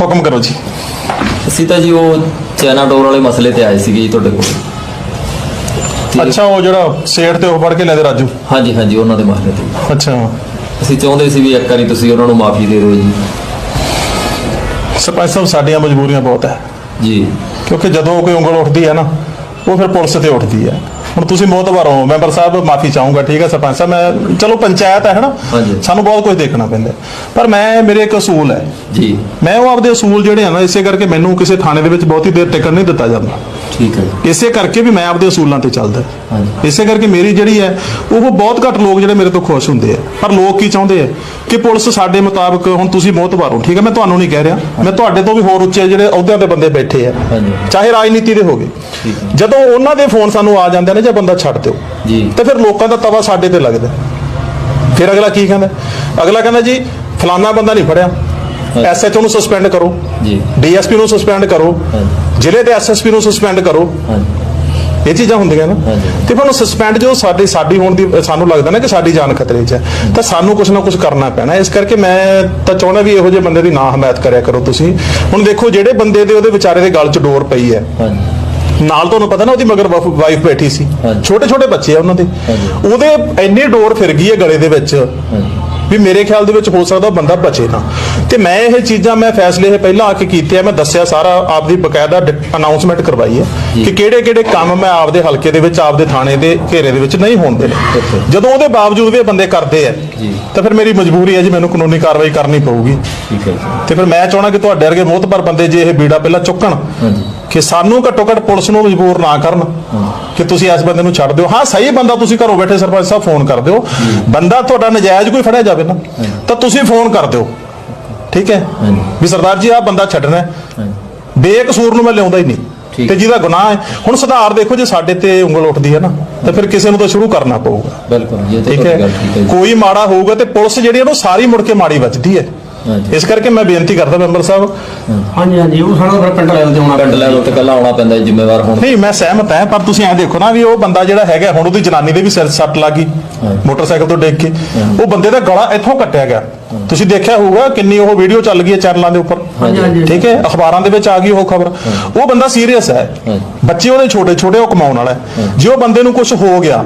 ਹੁਕਮ ਕਰੋ ਜੀ। ਅਸੀਂ ਤਾਂ ਜੀ ਉਹ ਚਾਈਨਾ ਡੋਰ ਵਾਲੇ ਮਸਲੇ ਤੇ ਆਏ ਸੀਗੇ ਜੀ ਤੁਹਾਡੇ ਕੋਲ। ਤੇ- ਅੱਛਾ ਉਹ ਜਿਹੜਾ ਸੇਠ ਤੇ ਉਹ ਫੜ ਕੇ ਲੈਦੇ ਰਾਜੂ? ਹਾਂਜੀ ਹਾਂਜੀ ਉਹਨਾਂ ਦੇ ਮਸਲੇ ਤੇ। ਅੱਛਾ। ਅਸੀਂ ਚਾਹੁੰਦੇ ਸੀ ਵੀ ਇੱਕ ਵਾਰੀ ਤੁਸੀਂ ਉਹਨਾਂ ਨੂੰ ਮਾਫੀ ਦੇ ਦਿਓ ਜੀ। ਸਰਪੰਚ ਸਾਹਿਬ ਸਾਡੀਆਂ ਮਜਬੂਰੀਆਂ ਬਹੁਤ ਹੈ। ਜੀ। ਕਿਉਂਕਿ ਜਦੋਂ ਕੋਈ ਉਂਗਲ ਉੱਠਦੀ ਹੈ ਨਾ ਉਹ ਫਿਰ ਪੁਲਿਸ ਤੇ ਉੱਠਦੀ ਹੈ। ਹੁਣ ਤੁਸੀਂ ਮੋਤਬਰ ਹੋ ਮੈਂਬਰ ਸਾਹਿਬ ਮਾਫੀ ਚਾਹੂੰਗਾ ਠੀਕ ਹੈ ਸਰਪੰਚ ਸਾਹਿਬ ਮੈਂ ਚਲੋ ਪੰਚਾਇਤ ਹੈ ਹਨਾ ਹਾਂਜੀ। ਸਾਨੂੰ ਬਹੁਤ ਕੁਝ ਦੇਖਣਾ ਪੈਂਦਾ ਹੈ। ਪਰ ਮੈਂ ਮੇਰੇ ਇੱਕ ਅਸੂਲ ਹੈ ਜੀ ਮੈਂ ਉਹ ਆਪਦੇ ਅਸੂਲ ਜਿਹੜੇ ਆ ਨਾ ਇਸੇ ਕਰਕੇ ਮੈਨੂੰ ਕਿਸੇ ਥਾਣੇ ਦੇ ਵਿੱਚ ਬਹੁਤੀ ਦੇਰ ਟਿਕਣ ਨਹੀਂ ਦਿੱਤਾ ਜਾਂਦਾ ਠੀਕ ਹੈ ਇਸੇ ਕਰਕੇ ਵੀ ਮੈਂ ਆਪਦੇ ਅਸੂਲਾਂ ਤੇ ਚੱਲਦਾ। ਹਾਂਜੀ। ਇਸੇ ਕਰਕੇ ਮੇਰੀ ਜਿਹੜੀ ਹੈ ਉਹ ਬਹੁਤ ਘੱਟ ਲੋਕ ਜਿਹੜੇ ਮੇਰੇ ਤੋਂ ਖੁਸ਼ ਹੁੰਦੇ ਆ। ਪਰ ਲੋਕ ਕੀ ਚਾਹੁੰਦੇ ਆ? ਕਿ ਪੁਲਿਸ ਸਾਡੇ ਮੁਤਾਬਕ ਹੁਣ ਤੁਸੀਂ ਮੋਤਬਾਰ ਹੋ ਠੀਕ ਹੈ ਮੈਂ ਤੁਹਾਨੂੰ ਨਹੀਂ ਕਹਿ ਰਿਹਾ। ਮੈਂ ਤੁਹਾਡੇ ਤੋਂ ਵੀ ਹੋਰ ਉੱਚੇ ਜਿਹੜੇ ਅਹੁਦਿਆਂ ਤੇ ਬੰਦੇ ਬੈਠੇ ਆ। ਚਾਹੇ ਰਾਜਨੀਤੀ ਦੇ ਹੋਗੇ। ਜਦੋਂ ਉਹਨਾਂ ਦੇ ਫੋਨ ਸਾਨੂੰ ਆ ਜਾਂਦੇ ਨੇ ਜੇ ਬੰਦਾ ਛੱਡ ਦਿਓ ਜੀ। ਤੇ ਫਿਰ ਲੋਕਾਂ ਦਾ ਤਵਾ ਸਾਡੇ ਤੇ ਲੱਗਦਾ। ਫਿਰ ਅਗਲਾ ਕੀ ਕਹਿੰਦਾ? ਅਗਲਾ ਕਹਿੰਦਾ ਜੀ ਫਲਾਨਾ ਬੰਦਾ ਨਹੀਂ ਫੜਿਆ। ਐਸਐਚਓ ਨੂੰ ਸਸਪੈਂਡ ਕਰੋ। ਜੀ। ਡੀਐਸਪੀ ਨੂੰ ਸਸਪੈਂਡ ਕਰੋ। ਜ਼ਿਲ੍ਹੇ ਦੇ ਐਸਐਸਪੀ ਨੂੰ ਸਸਪੈਂਡ ਕਰੋ। ਇਹ ਚੀਜ਼ਾਂ ਹੁੰਦੀਆਂ ਨਾ। ਤੇ ਫਿਰ ਉਹਨੂੰ ਸਸਪੈਂਡ ਜੋ ਸਾਡੀ ਸਾਡੀ ਹੋਣ ਦੀ ਸਾਨੂੰ ਲੱਗਦਾ ਨਾ ਕਿ ਸਾਡੀ ਜਾਨ ਖਤਰੇ 'ਚ ਹੈ। ਤਾਂ ਸਾਨੂੰ ਕੁਝ ਨਾ ਕੁਝ ਕਰਨਾ ਪੈਣਾ। ਇਸ ਕਰਕੇ ਮੈਂ ਤਾਂ ਚਾਹੁੰਦਾ ਵੀ ਇਹੋ ਜਿਹੇ ਬੰਦੇ ਦੀ ਨਾ ਹਮਾਇਤ ਕਰਿਆ ਕਰੋ ਤੁਸੀਂ। ਹੁਣ ਦੇਖੋ ਜਿਹੜੇ ਬੰਦੇ ਦੇ ਉਹਦੇ ਵਿਚਾਰੇ ਦੇ ਗਲ 'ਚ ਡੋਰ ਪਈ ਹੈ। ਨਾਲ ਤੁਹਾਨੂੰ ਪਤਾ ਨਾ ਉਹਦੀ ਮਗਰ ਵਾਈਫ ਬੈਠੀ ਸੀ। ਛੋਟੇ ਛੋਟੇ ਬੱਚੇ ਆ ਉਹਨਾਂ ਦੇ। ਉਹਦੇ ਇੰਨੀ ਡੋਰ ਫਿਰ ਗਈ ਹੈ ਗਲੇ ਦੇ ਵਿੱਚ। ਵੀ ਮੇਰੇ ਖਿਆਲ ਦੇ ਵਿੱਚ ਹੋ ਸਕਦਾ ਬੰਦਾ ਬਚੇ ਨਾ ਤੇ ਮੈਂ ਇਹ ਚੀਜ਼ਾਂ ਮੈਂ ਫੈਸਲੇ ਇਹ ਪਹਿਲਾਂ ਆ ਕੇ ਕੀਤੇ ਆ ਮੈਂ ਦੱਸਿਆ ਸਾਰਾ ਆਪਦੀ ਬਕਾਇਦਾ ਅਨਾਉਂਸਮੈਂਟ ਕਰਵਾਈ ਹੈ। ਕਿ ਕਿਹੜੇ ਕਿਹੜੇ ਕੰਮ ਮੈਂ ਆਪਦੇ ਹਲਕੇ ਦੇ ਵਿੱਚ ਆਪਦੇ ਥਾਣੇ ਦੇ ਘੇਰੇ ਦੇ ਵਿੱਚ ਨਹੀਂ ਹੋਣ ਦੇਣੇ. ਜਦੋਂ ਉਹਦੇ ਬਾਵਜੂਦ ਵੀ ਇਹ ਬੰਦੇ ਕਰਦੇ ਆ ਜੀ। ਤਾਂ ਫਿਰ ਮੇਰੀ ਮਜਬੂਰੀ ਹੈ ਜੀ ਮੈਨੂੰ ਕਾਨੂੰਨੀ ਕਾਰਵਾਈ ਕਰਨੀ ਪਊਗੀ। ਠੀਕ ਹੈ ਜੀ। ਤੇ ਫਿਰ ਮੈਂ ਚਾਹਣਾ ਕਿ ਤੁਹਾਡੇ ਵਰਗੇ ਮੋਹਤਬਰ ਬੰਦੇ ਜੇ ਇਹ ਬੀੜਾ ਪਹਿਲਾਂ ਚੁੱਕਣ ਹਾਂਜੀ। ਕਿ ਸਾਨੂੰ ਘੱਟੋ ਘੱਟ ਪੁਲਿਸ ਨੂੰ ਮਜਬੂਰ ਨਾ ਕਰਨ ਕਿ ਤੁਸੀਂ ਇਸ ਬੰਦੇ ਨੂੰ ਛੱਡ ਦਿਓ। ਹਾਂ ਸਹੀ ਬੰਦਾ ਤੁਸੀਂ ਘਰੋਂ ਬੈਠੇ ਸਰਪੰਚ ਸਾਹਿਬ ਫੋਨ ਕਰ ਦਿਓ। ਬੰਦਾ ਤੁਹਾਡਾ ਨਜਾਇਜ਼ ਕੋਈ ਫੜਿਆ ਜਾਵੇ ਨਾ ਤਾਂ ਤੁਸੀਂ ਫੋਨ ਕਰ ਦਿਓ। ਠੀਕ ਹੈ। ਵੀ ਸਰਦਾਰ ਜੀ ਆਹ ਬੰਦਾ ਛੱਡਣਾ ਬੇਕਸੂਰ ਨੂੰ ਮੈਂ ਲਿਆਉਂਦਾ ਹੀ ਨਹੀਂ। ਤੇ ਜਿਹਦਾ ਗੁਨਾਹ ਹੈ ਹੁਣ ਸੁਧਾਰ ਦੇਖੋ ਜੇ ਸਾਡੇ ਤੇ ਉਂਗਲ ਉੱਠਦੀ ਹੈ ਨਾ ਤਾਂ ਫਿਰ ਕਿਸੇ ਨੂੰ ਤਾਂ ਸ਼ੁਰੂ ਕਰਨਾ ਪਊਗਾ। ਬਿਲਕੁਲ ਜੀ ਇਹ ਤਾਂ ਠੀਕ ਗੱਲ ਹੈ ਠੀਕ ਹੈ ਜੀ। ਕੋਈ ਮਾੜਾ ਹੋਊਗਾ ਤੇ ਪੁਲਿਸ ਜਿਹੜੀ ਹੈ ਨਾ ਉਹ ਸਾਰੀ ਮੁੜ ਕੇ ਮਾੜੀ ਵੱਜਦੀ ਹੈ। ਹਾਂਜੀ। ਇਸ ਕਰਕੇ ਮੈਂ ਬੇਨਤੀ ਕਰਦਾ ਮੈਂਬਰ ਸਾਹਿਬ। ਹਾਂਜੀ ਹਾਂਜੀ ਉਹ ਸਾਡਾ ਫਿਰ ਪਿੰਡ ਲੈਵਲ ਤੇ ਆਉਣਾ ਪਿੰਡ ਲੈਵਲ ਤੇ ਕੱਲਾ ਆਉਣਾ ਪੈਂਦਾ ਜੀ ਜ਼ਿੰਮੇਵਾਰ ਹੁਣ। ਨਹੀਂ ਮੈਂ ਸਹਿਮਤ ਹਾਂ ਪਰ ਤੁਸੀਂ ਐਂ ਦੇਖੋ ਨਾ ਵੀ ਉਹ ਬੰਦਾ ਜਿਹੜਾ ਹੈਗਾ ਹੁਣ ਉਹਦੀ ਜਨਾਨੀ ਦੇ ਵੀ ਸਿਰ ਸੱਟ ਲੱਗੀ। ਮੋਟਰਸਾਈਕਲ ਤੋਂ ਡਿੱਗ ਕੇ। ਉਹ ਬੰਦੇ ਦਾ ਗਲਾ ਇੱਥੋਂ ਕੱਟਿਆ ਗਿਆ। ਤੁਸੀਂ ਦੇਖਿਆ ਹੋਊਗਾ ਕਿੰਨੀ ਉਹ ਵੀਡੀਓ ਚੱਲ ਗਈ ਹੈ ਚੈਨਲਾਂ ਦੇ ਉੱਪਰ। ਹਾਂਜੀ ਠੀਕ ਹੈ? ਅਖਬਾਰਾਂ ਦੇ ਵਿੱਚ ਆ ਗਈ ਉਹ ਖਬਰ। ਉਹ ਬੰਦਾ ਸੀਰੀਅਸ ਹੈ। ਬੱਚੇ ਉਹਦੇ ਛੋਟੇ ਛੋਟੇ ਉਹ ਕਮਾਉਣ ਵਾਲਾ ਹੈ। ਜੇ ਉਹ ਬੰਦੇ ਨੂੰ ਕੁਝ ਹੋ ਗਿਆ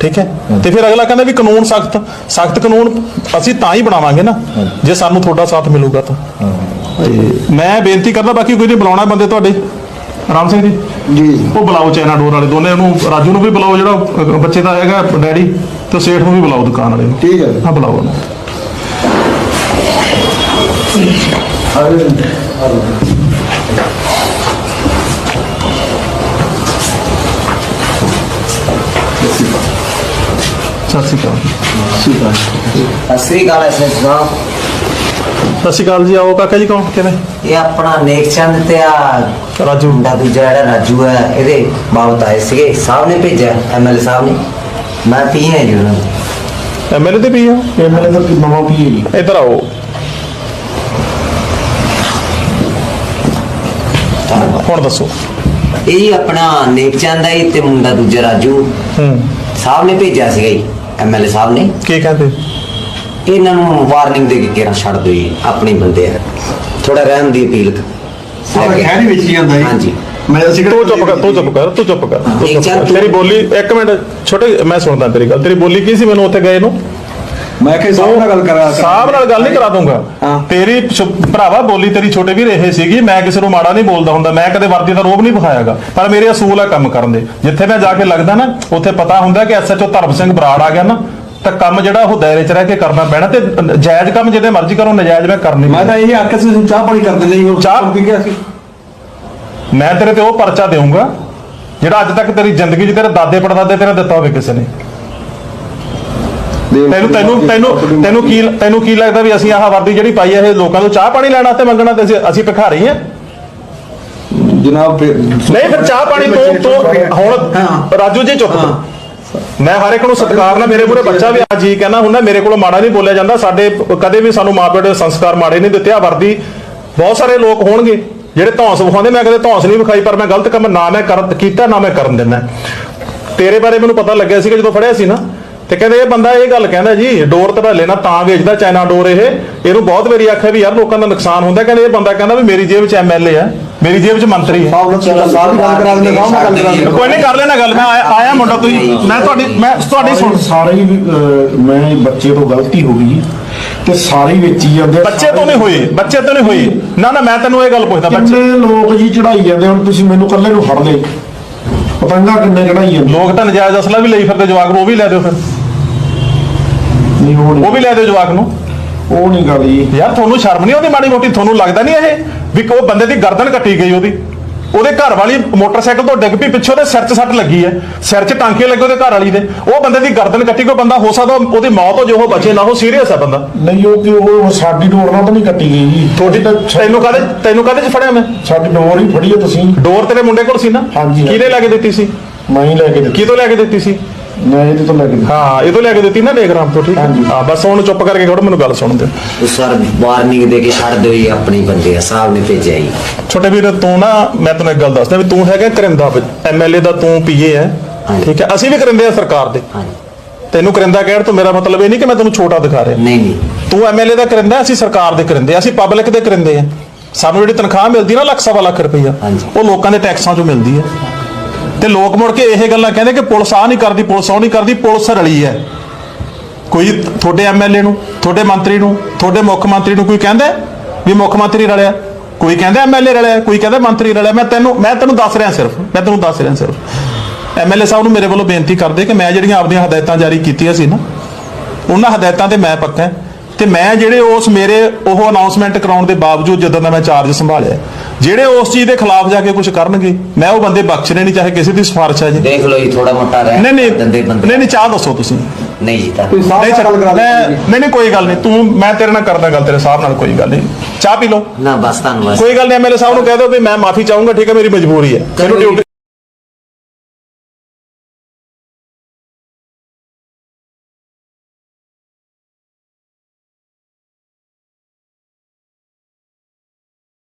ਠੀਕ ਹੈ? ਤੇ ਫਿਰ ਅਗਲਾ ਕਹਿੰਦਾ ਵੀ ਕਾਨੂੰਨ ਸਖਤ ਸਖਤ ਕਾਨੂੰਨ ਅਸੀਂ ਤਾਂ ਹੀ ਬਣਾਵਾਂਗੇ ਨਾ ਜੇ ਸਾਨੂੰ ਤੁਹਾਡਾ ਸਾਥ ਮਿਲੂਗਾ ਤਾਂ। ਮੈਂ ਬੇਨਤੀ ਕਰਦਾ ਬਾਕੀ ਕੋਈ ਨਹੀਂ ਬੁਲਾਉਣਾ ਬੰਦੇ ਤੁਹਾਡੇ। ਰਾਮ ਸਿੰਘ ਜੀ? ਜੀ। ਉਹ ਬੁਲਾਓ ਚਾਈਨਾ ਡੋਰ ਵਾਲੇ ਦੋਨੇ ਉਹਨੂੰ ਰਾਜੂ ਨੂੰ ਵੀ ਬੁਲਾਓ ਜਿਹੜਾ ਬੱਚੇ ਦਾ ਹੈਗਾ ਡੈਡੀ ਤੇ ਸੇਠ ਨੂੰ ਵੀ ਬੁਲਾਓ ਦੁਕਾਨ ਵਾਲੇ ਨੂੰ। ਠੀਕ ਹੈ ਹਾਂ ਬੁਲਾਓ ਉਹਨੂੰ। ਸਤਿ ਸ਼੍ਰੀ ਅਕਾਲ ਸਤਿ ਸ੍ਰੀ ਅਕਾਲ ਐਸਐਸ ਸਾਹਿਬ ਸਤਿ ਸ਼੍ਰੀ ਅਕਾਲ ਜੀ ਆਓ ਕਾਕਾ ਜੀ ਕੌਣ ਕਿਵੇਂ? ਇਹ ਆਪਣਾ ਨੇਕ ਚੰਦ ਤੇ ਆ ਰਾਜੂ। ਮੁੰਡਾ ਦੂਜਾ ਜਿਹੜਾ ਰਾਜੂ ਹੈ ਇਹਦੇ ਬਾਬਤ ਆਏ ਸੀਗੇ ਸਾਹਿਬ ਨੇ ਭੇਜਿਆ ਐਮਐਲਏ ਸਾਹਿਬ ਨੇ। ਮੈਂ ਪੀ ਹੈ ਜੀ ਉਹਨਾਂ ਨੂੰ। ਐਮਐਲਏ ਦੇ ਵੀ ਆ? ਐਮਐਲਏ ਦਾ ਨਵਾਂ ਪੀ ਹੈ ਜੀ ਇੱਧਰ ਆਓ। ਹੁਣ ਦੱਸੋ। ਇਹ ਆਪਣਾ ਨੇਕ ਚੰਦ ਹੈ ਤੇ ਮੁੰਡਾ ਦੂਜਾ ਰਾਜੂ। ਹੂੰ। ਸਾਹਿਬ ਨੇ ਭੇਜਿਆ ਸੀਗਾ ਜੀ ਐਮਐਲਏ ਸਾਹਿਬ ਨੇ। ਕੀ ਕਹਿੰਦੇ? ਇਹਨਾਂ ਨੂੰ ਵਾਰਨਿੰਗ ਦੇ ਕੇ ਕਿਹੜਾ ਛੱਡ ਦਿਓ ਜੀ ਆਪਣੇ ਬੰਦੇ ਆ। ਥੋੜਾ ਰਹਿਣ ਦੀ ਅਪੀਲ ਸਾਡਾ ਖੈਰ ਹੀ ਵਿੱਚ ਹੀ ਜਾਂਦਾ ਜੀ। ਹਾਂਜੀ। ਮੈਂ ਅਸੀਂ ਤੂੰ ਚੁੱਪ ਕਰ ਤੂੰ ਚੁੱਪ ਕਰ ਤੂੰ ਚੁੱਪ ਕਰ। ਤੇਰੀ ਬੋਲੀ ਇੱਕ ਮਿੰਟ ਛੋਟੇ ਮੈਂ ਸੁਣਦਾ ਤੇਰੀ ਗੱਲ। ਤੇਰੀ ਬੋਲੀ ਕੀ ਸੀ ਮੈਨੂੰ ਉੱਥੇ ਗਏ ਨੂੰ? ਮੈਂ ਕਿ ਸਾਹਿਬ ਨਾਲ ਗੱਲ ਕਰਾ ਸਾਹਿਬ ਨਾਲ ਗੱਲ ਨਹੀਂ ਕਰਾ ਦੂੰਗਾ। ਤੇਰੀ ਭਰਾਵਾ ਬੋਲੀ ਤੇਰੀ ਛੋਟੇ ਵੀ ਰਹੇ ਸੀਗੀ ਮੈਂ ਕਿਸੇ ਨੂੰ ਮਾੜਾ ਨਹੀਂ ਬੋਲਦਾ ਹੁੰਦਾ ਮੈਂ ਕਦੇ ਵਰਦੀ ਦਾ ਰੋਬ ਨਹੀਂ ਵਿਖਾਇਆਗਾ। ਪਰ ਮੇਰੇ ਅਸੂਲ ਆ ਕੰਮ ਕਰਨ ਦੇ। ਜਿੱਥੇ ਮੈਂ ਜਾ ਕੇ ਲੱਗਦਾ ਨਾ ਉੱਥੇ ਪਤਾ ਹੁੰਦਾ ਕਿ ਐਸਐਚਓ ਧਰਮ ਸਿੰਘ ਬਰਾੜ ਆ ਗਿਆ ਨਾ ਤਾਂ ਕੰਮ ਜਿਹੜਾ ਉਹ ਦਾਇਰੇ 'ਚ ਰਹਿ ਕੇ ਕਰਨਾ ਪੈਣਾ ਤੇ ਜਾਇਜ਼ ਕੰਮ ਜਿਹਦੇ ਮਰਜ਼ੀ ਕਰੋ ਨਜਾਇਜ਼ ਮੈਂ ਕਰਨੀ ਮੈਂ ਤਾਂ ਇਹ ਆਖਿਆ ਸੀ ਚਾਹ ਪਾਣੀ ਕਰ ਦਿੰਦੇ ਜੀ ਹੋਰ ਚਾਹ- ਕੀ ਕਿਹਾ ਸੀ? ਮੈਂ ਤੇਰੇ ਤੇ ਉਹ ਪਰਚਾ ਦੇਵਾਂਗਾ ਜਿਹੜਾ ਅੱਜ ਤੱਕ ਤੇਰੀ ਜ਼ਿੰਦਗੀ 'ਚ ਤੇਰੇ ਦਾਦੇ ਪੜਦਾਦੇ ਤੇਰੇ ਦਿੱਤਾ ਹੋਵੇ ਕਿਸੇ ਨੇ। ਤੈਨੂੰ ਤੈਨੂੰ ਤੈਨੂੰ ਤੈਨੂੰ ਕੀ ਤੈਨੂੰ ਕੀ ਲੱਗਦਾ ਵੀ ਅਸੀਂ ਆਹ ਵਰਦੀ ਜਿਹੜੀ ਪਾਈ ਹੈ ਇਹ ਲੋਕਾਂ ਤੋਂ ਚਾਹ ਪਾਣੀ ਲੈਣਾ ਤੇ ਮੰਗਣਾ ਤੇ ਅਸੀਂ ਅਸੀਂ ਭਿਖਾਰੀ ਆ ਜਨਾਬ ਨਹੀਂ ਫਿਰ ਚਾਹ ਪਾਣੀ ਤੋਂ ਤੋਂ ਹੁਣ ਹਾਂ। ਰਾਜੂ ਜੀ ਚੁੱਪ। ਮੈਂ ਹਰ ਇੱਕ ਨੂੰ ਸਤਿਕਾਰ ਨਾਲ ਮੇਰੇ ਮੂਰੇ ਬੱਚਾ ਵੀ ਆ ਜੀ ਕਹਿੰਦਾ ਹੁੰਦਾ ਮੇਰੇ ਕੋਲ ਮਾੜਾ ਨਹੀਂ ਬੋਲਿਆ ਜਾਂਦਾ। ਸਾਡੇ ਕਦੇ ਵੀ ਸਾਨੂੰ ਮਾਪਿਓ ਦੇ ਸੰਸਕਾਰ ਮਾੜੇ ਨਹੀਂ ਦਿੱਤੇ। ਆ ਵਰਦੀ ਬਹੁਤ ਸਾਰੇ ਲੋਕ ਹੋਣਗੇ ਜਿਹੜੇ ਧੌਂਸ ਵਿਖਾਉਂਦੇ। ਮੈਂ ਕਦੇ ਧੌਂਸ ਨਹੀਂ ਵਿਖਾਈ ਪਰ ਮੈਂ ਗਲਤ ਕੰਮ ਨਾ ਮੈਂ ਕਰ ਕੀਤਾ ਨਾ ਮੈਂ ਕਰਨ ਦਿੰਦਾ। ਤੇਰੇ ਬਾਰੇ ਮੈਨੂੰ ਪਤਾ ਲੱਗਿਆ ਸੀਗਾ ਜਦੋਂ ਫੜਿਆ ਸੀ ਨਾ। ਤੇ ਕਹਿੰਦੇ ਇਹ ਬੰਦਾ ਇਹ ਗੱਲ ਕਹਿੰਦਾ ਜੀ ਡੋਰ ਧੜਾਲੇ ਨਾਲ ਤਾਂ ਵੇਚਦਾ ਚਾਈਨਾ ਡੋਰ ਇਹ। ਇਹਨੂੰ ਬਹੁਤ ਵਾਰੀ ਆਖਿਆ ਵੀ ਯਾਰ ਲੋਕਾਂ ਦਾ ਨੁਕਸਾਨ ਹੁੰਦਾ ਕਹਿੰਦੇ ਇਹ ਬੰਦਾ ਕਹਿੰਦਾ ਵੀ ਮੇਰੀ ਜੇਬ 'ਚ ਐਮਐਲਏ ਆ ਮੇਰੀ ਜੇਬ 'ਚ ਮੰਤਰੀ ਹੈ ਦਿੰਦੇ ਕੋਈ ਨਹੀਂ ਕਰ ਲੈਣਾ ਗੱਲ ਮੈਂ ਆਇਆ- ਆਇਆ ਮੁੰਡਾ ਤੁਸੀਂ ਮੈਂ ਤੁਹਾਡੀ ਮੈਂ ਤੁਹਾਡੀ ਸੁਣ ਸਾਰੇ ਹੀ, ਮੈਂ ਬੱਚੇ ਤੋਂ ਗਲਤੀ ਹੋ ਗਈ ਤੇ ਸਾਰੇ ਹੀ ਵੇਚੀ ਜਾਂਦੇ ਆ। ਬੱਚੇ ਤੋਂ ਨਹੀਂ ਹੋਈ ਬੱਚੇ ਤੋਂ ਨਹੀਂ ਹੋਈ। ਨਾ ਨਾ ਮੈਂ ਤੈਨੂੰ ਇਹ ਗੱਲ ਪੁੱਛਦਾ ਬੱਚੇ ਕਿੰਨੇ ਲੋਕ ਜੀ ਚੜਾਈ ਜਾਂਦੇ ਹੁਣ ਤੁਸੀਂ ਮੈਨੂੰ ਕੱਲੇ ਨੂੰ ਫੜ ਲਏ। ਪਤੰਗਾ ਕਿੰਨੇ ਚੜਾਈ ਜਾਂਦੇ ਲੋਕ ਤਾਂ ਨਜਾਇਜ਼ ਅਸਲਾ ਵੀ ਲਈ ਫਿਰਦੇ ਜਵਾਕ ਨੂੰ ਉਹ ਵੀ ਲੈ ਦਿਓ ਫਿਰ। ਨਹੀਂ ਉਹ ਵੀ ਲੈ ਦਿਓ ਜਵਾਕ ਨੂੰ। ਉਹ ਨਹੀਂ ਗੱਲ ਜੀ। ਯਾਰ ਤੁਹਾਨੂੰ ਸ਼ਰਮ ਨਹੀਂ ਆਉਂਦੀ ਮਾੜੀ ਮੋਟੀ? ਤੁਹਾਨੂੰ ਲੱਗਦਾ ਨਹੀਂ ਇਹ? ਵੀ ਉਹ ਬੰਦੇ ਦੀ ਗਰਦਨ ਕੱਟੀ ਗਈ ਉਹਦੀ। ਉਹਦੇ ਘਰ ਵਾਲੀ ਮੋਟਰਸਾਈਕਲ ਤੋਂ ਡਿੱਗ ਪਈ ਪਿੱਛੋਂ ਉਹਦੇ ਸਿਰ 'ਚ ਸੱਟ ਲੱਗੀ ਹੈ। ਸਿਰ 'ਚ ਟਾਂਕੇ ਲੱਗੇ ਉਹਦੇ ਘਰ ਵਾਲੀ ਦੇ। ਉਹ ਬੰਦੇ ਦੀ ਗਰਦਨ ਕੱਟੀ ਕੋਈ ਬੰਦਾ ਹੋ ਸਕਦਾ ਉਹਦੀ ਮੌਤ ਹੋ ਜੇ ਉਹ ਬਚੇ ਨਾ ਉਹ ਸੀਰੀਅਸ ਹੈ ਬੰਦਾ। ਨਹੀਂ ਉਹ ਕਿ ਉਹ ਸਾਡੀ ਡੋਰ ਨਾਲ ਤਾਂ ਨਹੀਂ ਕੱਟੀ ਗਈ ਜੀ। ਤੁਹਾਡੀ ਤੈਨੂੰ ਕਾਹਦੇ ਤੈਨੂੰ ਕਾਹਦੇ 'ਚ ਫੜਿਆ ਮੈਂ? ਸਾਡੀ ਡੋਰ ਹੀ ਫੜੀ ਹੈ ਤੁਸੀਂ। ਡੋਰ ਤੇਰੇ ਮੁੰਡੇ ਕੋਲ ਸੀ ਨਾ? ਹਾਂਜੀ। ਕਿਹਨੇ ਲੈ ਕੇ ਦਿੱਤੀ ਸੀ? ਮੈਂ ਹੀ ਲੈ ਕੇ ਦਿੱਤੀ। ਕਿਹਦੋਂ ਲੈ ਕੇ ਦਿੱਤੀ ਸੀ? ਮੈਂ ਇਹਦੇ ਤੋਂ ਲੈ ਕੇ ਹਾਂ ਇਹ ਤੋਂ ਲੈ ਕੇ ਦਿੱਤੀ ਨਾ ਡੇਗਰਾਮ ਤੋਂ ਠੀਕ ਹੈ? ਹਾਂਜੀ। ਹਾਂ ਬਸ ਹੁਣ ਚੁੱਪ ਕਰਕੇ ਖੜੋ ਮੈਨੂੰ ਗੱਲ ਸੁਣ ਦਿਓ। ਉਸ ਸਰ ਵਾਰਨਿੰਗ ਦੇ ਕੇ ਛੱਡ ਦਿਓ ਜੀ ਆਪਣੀ ਬੰਦੇ ਆ ਸਾਹਿਬ ਨੇ ਭੇਜਿਆ ਜੀ। ਛੋਟੇ ਵੀਰ ਤੂੰ ਨਾ ਮੈਂ ਤੈਨੂੰ ਇੱਕ ਗੱਲ ਦੱਸਦਾ ਵੀ ਤੂੰ ਹੈਗਾ ਕਰਿੰਦਾ ਐਮਐਲਏ ਦਾ ਤੂੰ ਪੀਏ ਹੈ ਹਾਂਜੀ। ਠੀਕ ਹੈ? ਅਸੀਂ ਵੀ ਕਰਿੰਦੇ ਆ ਸਰਕਾਰ ਦੇ। ਹਾਂਜੀ। ਤੈਨੂੰ ਕਰਿੰਦਾ ਕਹਿਣ ਤੋਂ ਮੇਰਾ ਮਤਲਬ ਇਹ ਨਹੀਂ ਕਿ ਮੈਂ ਤੈਨੂੰ ਛੋਟਾ ਦਿਖਾ ਰਿਹਾ। ਨਹੀਂ ਨਹੀਂ। ਤੂੰ ਐਮਐਲਏ ਦਾ ਕਰਿੰਦਾ ਅਸੀਂ ਸਰਕਾਰ ਦੇ ਕਰਿੰਦੇ ਅਸੀਂ ਪਬਲਿਕ ਦੇ ਕਰਿੰਦੇ ਆ ਸਾਨੂੰ ਜਿਹੜੀ ਤਨਖਾਹ ਮਿਲਦੀ ਨਾ ਲੱਖ ਸਵਾ ਲੱਖ ਰੁਪਈਆ। ਉਹ ਲੋਕਾਂ ਦੇ ਟੈਕਸਾਂ ਚੋਂ ਮਿਲਦੀ ਹੈ। ਤੇ ਲੋਕ ਮੁੜ ਕੇ ਇਹ ਗੱਲਾਂ ਕਹਿੰਦੇ ਕਿ ਪੁਲਿਸ ਆ ਨਹੀਂ ਕਰਦੀ, ਪੁਲਿਸ ਉਹ ਨਹੀਂ ਕਰਦੀ, ਪੁਲਿਸ ਰਲੀ ਹੈ। ਕੋਈ ਤੁਹਾਡੇ ਐਮਐਲਏ ਨੂੰ, ਤੁਹਾਡੇ ਮੰਤਰੀ ਨੂੰ, ਤੁਹਾਡੇ ਮੁੱਖ ਮੰਤਰੀ ਨੂੰ ਕੋਈ ਕਹਿੰਦਾ ਵੀ ਮੁੱਖ ਮੰਤਰੀ ਰਲਿਆ? ਕੋਈ ਕਹਿੰਦਾ ਐਮਐਲਏ ਰਲਿਆ? ਕੋਈ ਕਹਿੰਦਾ ਮੰਤਰੀ ਰਲਿਆ? ਮੈਂ ਤੈਨੂੰ ਮੈਂ ਤੈਨੂੰ ਦੱਸ ਰਿਹਾ ਸਿਰਫ, ਮੈਂ ਤੈਨੂੰ ਦੱਸ ਰਿਹਾ ਸਿਰਫ। ਐਮਐਲਏ ਸਾਹਿਬ ਨੂੰ ਮੇਰੇ ਵੱਲੋਂ ਬੇਨਤੀ ਕਰਦੇ ਕਿ ਮੈਂ ਜਿਹੜੀਆਂ ਆਪਣੀਆਂ ਹਦਾਇਤਾਂ ਜਾਰੀ ਕੀਤੀਆਂ ਸੀ ਨਾ, ਉਹਨਾਂ ਹਦਾਇਤਾਂ ਤੇ ਮੈਂ ਪੱਕਾ ਤੇ ਮੈਂ ਜਿਹੜੇ ਉਸ ਮੇਰੇ ਉਹ ਅਨਾਉਂਸਮੈਂਟ ਕਰਾਉਣ ਦੇ ਬਾਵਜੂਦ ਜਦੋਂ ਦਾ ਮੈਂ ਚਾਰਜ ਸੰਭਾਲਿਆ ਜਿਹੜੇ ਉਸ ਚੀਜ਼ ਦੇ ਖਿਲਾਫ ਜਾ ਕੇ ਕੁਝ ਕਰਨਗੇ ਮੈਂ ਉਹ ਬੰਦੇ ਬਖਸ਼ਣੇ ਨਹੀਂ ਚਾਹੇ ਕਿਸੇ ਦੀ ਸਿਫਾਰਿਸ਼ ਹੈ ਜੀ। ਦੇਖ ਲਓ ਜੀ ਥੋੜਾ ਮੋਟਾ ਰਹਿ ਨਹੀਂ ਨਹੀਂ ਦੰਦੇ ਬੰਦੇ। ਨਹੀਂ ਨਹੀਂ ਚਾਹ ਦੱਸੋ ਤੁਸੀਂ। ਨਹੀਂ ਜੀ ਤਾਂ। ਨਹੀਂ ਨਹੀਂ ਨਹੀਂ ਕੋਈ ਗੱਲ ਨਹੀਂ ਤੂੰ ਮੈਂ ਤੇਰੇ ਨਾਲ ਕਰਦਾ ਗੱਲ ਤੇਰੇ ਸਾਹਿਬ ਨਾਲ ਕੋਈ ਗੱਲ ਨਹੀਂ। ਚਾਹ ਪੀ ਲਓ। ਨਾ ਬਸ ਧੰਨਵਾਦ। ਕੋਈ ਗੱਲ ਨਹੀਂ ਐਮਐਲਏ ਸਾਹਿਬ ਨੂੰ ਕਹਿ ਦਿਓ ਵੀ ਮੈਂ ਮਾਫੀ ਚਾਹੂੰਗਾ ਠੀਕ ਹੈ ਮੇਰੀ ਮਜਬੂਰੀ ਹੈ। ਮੈਨੂੰ ਡਿਊਟੀ